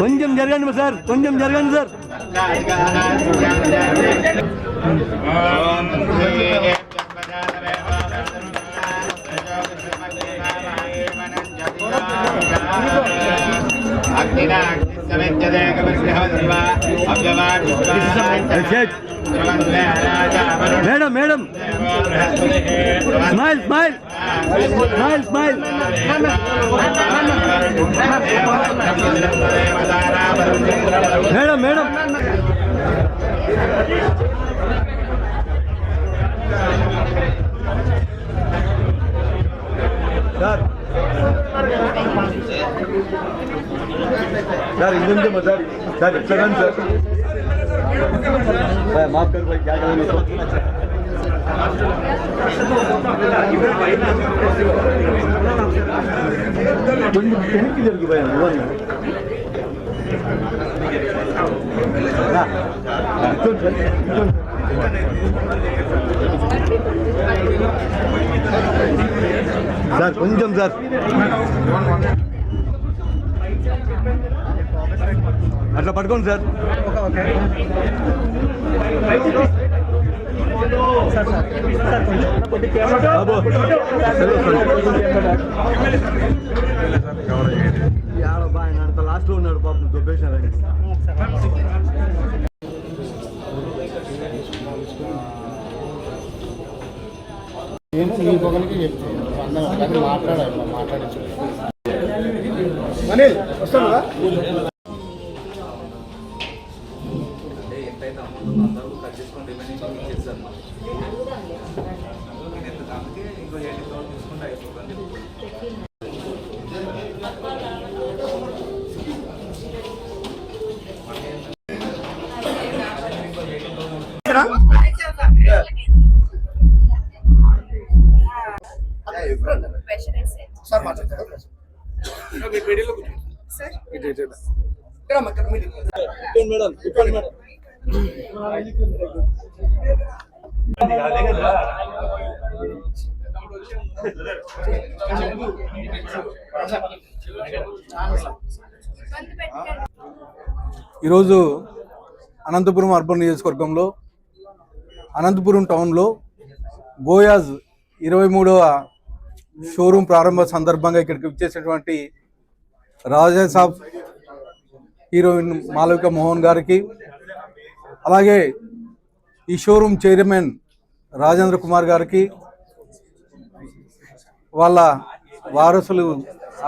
కొంచెం జరగండి సార్ కొంచెం జరగండి sir. Madam madam smile smile smile smile madam madam. Sir sir एकदम सर सर सर माफ़ कर भाई क्या करेंगे तो కొంచెం వెనక్కి జరిగి పోయా నువ్వన్నా రా. కూర్చోండి సార్, కూర్చోండి. సార్ కొంచెం సార్ అట్లా పట్టుకోండి సార్ బాబు అంత లాస్ట్లో ఉన్నాడు పాపం దుబ్బేసినారని నేను నీ పొగలకి చెప్తాను మాట్లాడాలి మాట్లాడించు. అనిల్ వస్తాను సార్ మాట్లాడతారు మేడం మేడం. ఈరోజు అనంతపురం అర్బన్ నియోజకవర్గంలో అనంతపురం టౌన్లో గోయాజ్ ఇరవై మూడవ షోరూమ్ ప్రారంభ సందర్భంగా ఇక్కడికి వచ్చేసినటువంటి రాజాసాబ్ హీరోయిన్ మాలవిక మోహన్ గారికి అలాగే ఈ షోరూమ్ చైర్మన్ రాజేంద్ర కుమార్ గారికి వాళ్ళ వారసులు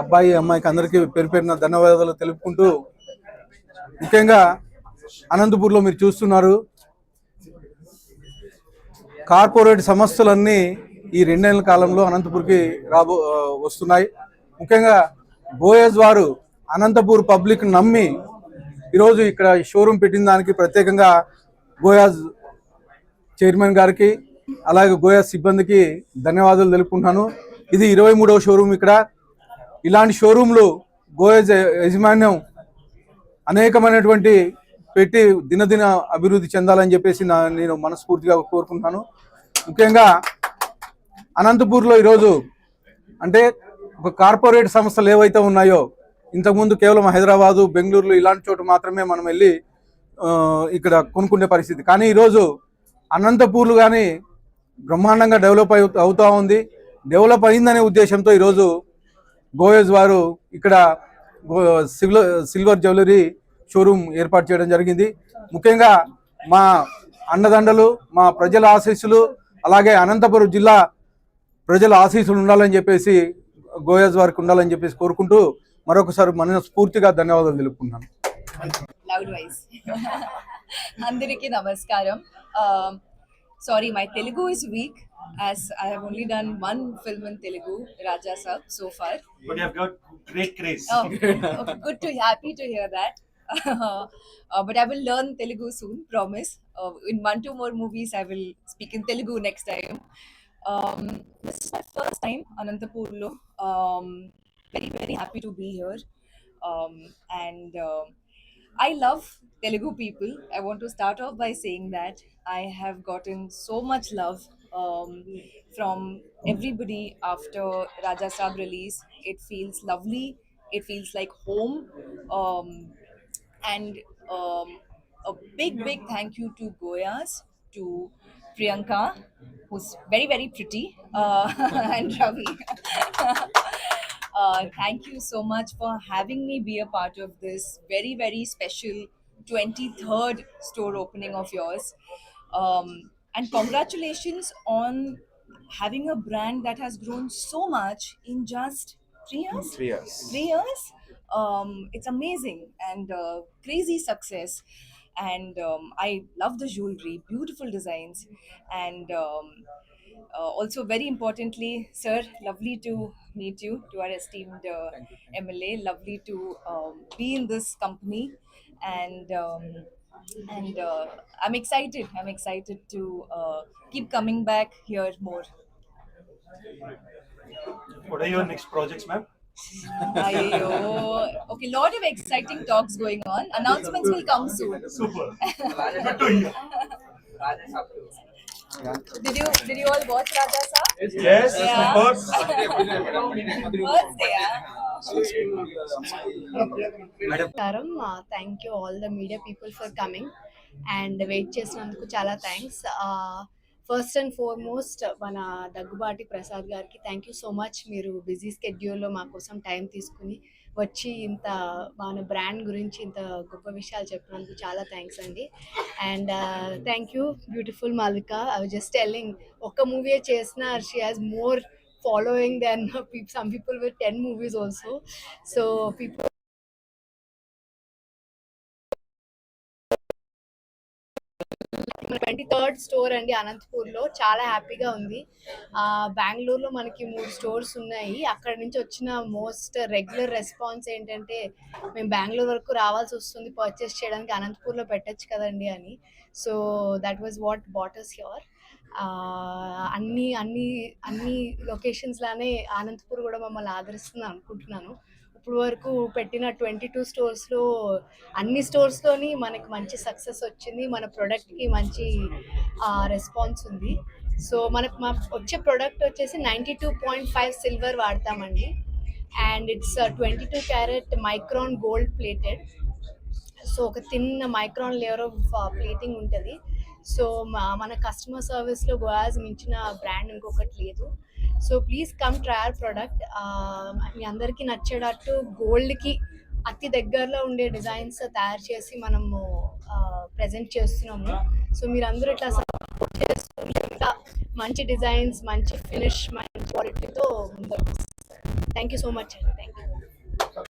అబ్బాయి అమ్మాయికి అందరికీ పేరు పేరున ధన్యవాదాలు తెలుపుకుంటూ ముఖ్యంగా అనంతపూర్లో మీరు చూస్తున్నారు. కార్పొరేట్ సంస్థలన్నీ ఈ రెండేళ్ళ కాలంలో అనంతపూర్కి రాబో వస్తున్నాయి. ముఖ్యంగా బోయజ్ వారు అనంతపూర్ పబ్లిక్ నమ్మి ఈరోజు ఇక్కడ ఈ షోరూమ్ పెట్టిన దానికి ప్రత్యేకంగా గోయాజ్ చైర్మన్ గారికి అలాగే గోయాజ్ సిబ్బందికి ధన్యవాదాలు తెలుపుకుంటున్నాను. ఇది ఇరవై మూడవ షోరూమ్ ఇక్కడ. ఇలాంటి షోరూంలు గోయాజ్ యాజమాన్యం అనేకమైనటువంటి పెట్టి దినదిన అభివృద్ధి చెందాలని చెప్పేసి నా నేను మనస్ఫూర్తిగా కోరుకుంటున్నాను. ముఖ్యంగా అనంతపూర్లో ఈరోజు అంటే ఒక కార్పొరేట్ సంస్థలు ఏవైతే ఉన్నాయో ఇంతకుముందు కేవలం హైదరాబాదు బెంగళూరులో ఇలాంటి చోటు మాత్రమే మనం వెళ్ళి ఇక్కడ కొనుక్కునే పరిస్థితి. కానీ ఈరోజు అనంతపూర్లు కానీ బ్రహ్మాండంగా డెవలప్ అవు అవుతూ ఉంది. డెవలప్ అయిందనే ఉద్దేశంతో ఈరోజు గోయజ్ వారు ఇక్కడ గో- సిల్వర్ సిల్వర్ జ్యువెలరీ షోరూమ్ ఏర్పాటు చేయడం జరిగింది ముఖ్యంగా మా అండదండలు మా ప్రజల ఆశీస్సులు అలాగే అనంతపురం జిల్లా ప్రజల ఆశీస్సులు ఉండాలని చెప్పేసి గోయజ్ వారికి ఉండాలని చెప్పేసి కోరుకుంటూ మరొకసారి మనస్ఫూర్తిగా ధన్యవాదాలు voice. అందరికీ నమస్కారం sorry my Telugu is weak as I have only done one film in Telugu Raja Saab so far But you have got great craze. Oh, okay, good to happy to hear that. uh, but I will learn Telugu soon, promise. Uh, in one, two more movies, I will speak in Telugu next time. Um, this is my first time, Anantapurlo. Um, very, very happy to be here. Um, and um I love Telugu people. I want to start off by saying that I have gotten so much love um, from everybody after Raja Saab release. It feels lovely. It feels like home. Um, and um, a big, big thank you to Goyas, to Priyanka, who's very, very pretty, uh, and Ravi. uh, thank you so much for having me be a part of this very, very special 23rd store opening of yours. Um, and congratulations on having a brand that has grown so much in just three years. Three years. Three years. Um, it's amazing and uh, crazy success. And um, I love the jewelry, beautiful designs, and um, uh, also very importantly, sir, lovely to meet you, to our esteemed uh, MLA. Lovely to um, be in this company, and um, and uh, I'm excited. I'm excited to uh, keep coming back here more. What are your next projects, ma'am? Ayyo. Okay, lot of exciting talks going on. Announcements will come soon. Super. Good to hear. Did you did you all watch Raja Saab? Yes, Yeah. of course. First day, yeah. నమస్కారం thank you all the media people for coming and wait చేసినందుకు చాలా thanks first and foremost మన దగ్గుబాటి ప్రసాద్ గారికి thank you so much మీరు busy స్కెడ్యూల్లో మా కోసం time తీసుకుని వచ్చి ఇంత మన బ్రాండ్ గురించి ఇంత గొప్ప విషయాలు చెప్పినందుకు చాలా థ్యాంక్స్ అండి. And thank you beautiful Malika I just telling ఒక్క మూవీ చేసిన she has more following then some people with ten movies also so people twenty third store అండి అనంతపూర్లో. చాలా హ్యాపీగా ఉంది. బెంగళూరులో మనకి మూడు స్టోర్స్ ఉన్నాయి. అక్కడ నుంచి వచ్చిన మోస్ట్ రెగ్యులర్ రెస్పాన్స్ ఏంటంటే మేము బెంగళూరు వరకు రావాల్సి వస్తుంది పర్చేస్ చేయడానికి అనంతపూర్లో పెట్టచ్చు కదండి అని. So that was what batters here అన్ని అన్ని అన్ని లొకేషన్స్ లానే అనంతపూర్ కూడా మమ్మల్ని ఆదరిస్తుంది అనుకుంటున్నాను. ఇప్పుడు వరకు పెట్టిన ట్వంటీ టూ స్టోర్స్లో అన్ని స్టోర్స్లోని మనకి మంచి సక్సెస్ వచ్చింది. మన ప్రోడక్ట్కి మంచి రెస్పాన్స్ ఉంది. సో మనకు మా వచ్చే ప్రోడక్ట్ వచ్చేసి ninety two point five silver వాడతామండి. And it's twenty two carat micron gold plated so ఒక thin micron layer of plating ఉంటుంది. సో మన కస్టమర్ సర్వీస్లో గోయాజ్ మించిన బ్రాండ్ ఇంకొకటి లేదు. So please come trial product మీ అందరికీ నచ్చేటట్టు గోల్డ్కి అతి దగ్గరలో ఉండే డిజైన్స్ తయారు చేసి మనము ప్రజెంట్ చేస్తున్నాము. సో మీరు ఇట్లా సపోర్ట్ చేసుకుని ఇంకా మంచి డిజైన్స్ మంచి ఫినిష్ మంచి క్వాలిటీతో ముందుకు థ్యాంక్ యూ సో మచ్ అండి థ్యాంక్ యూ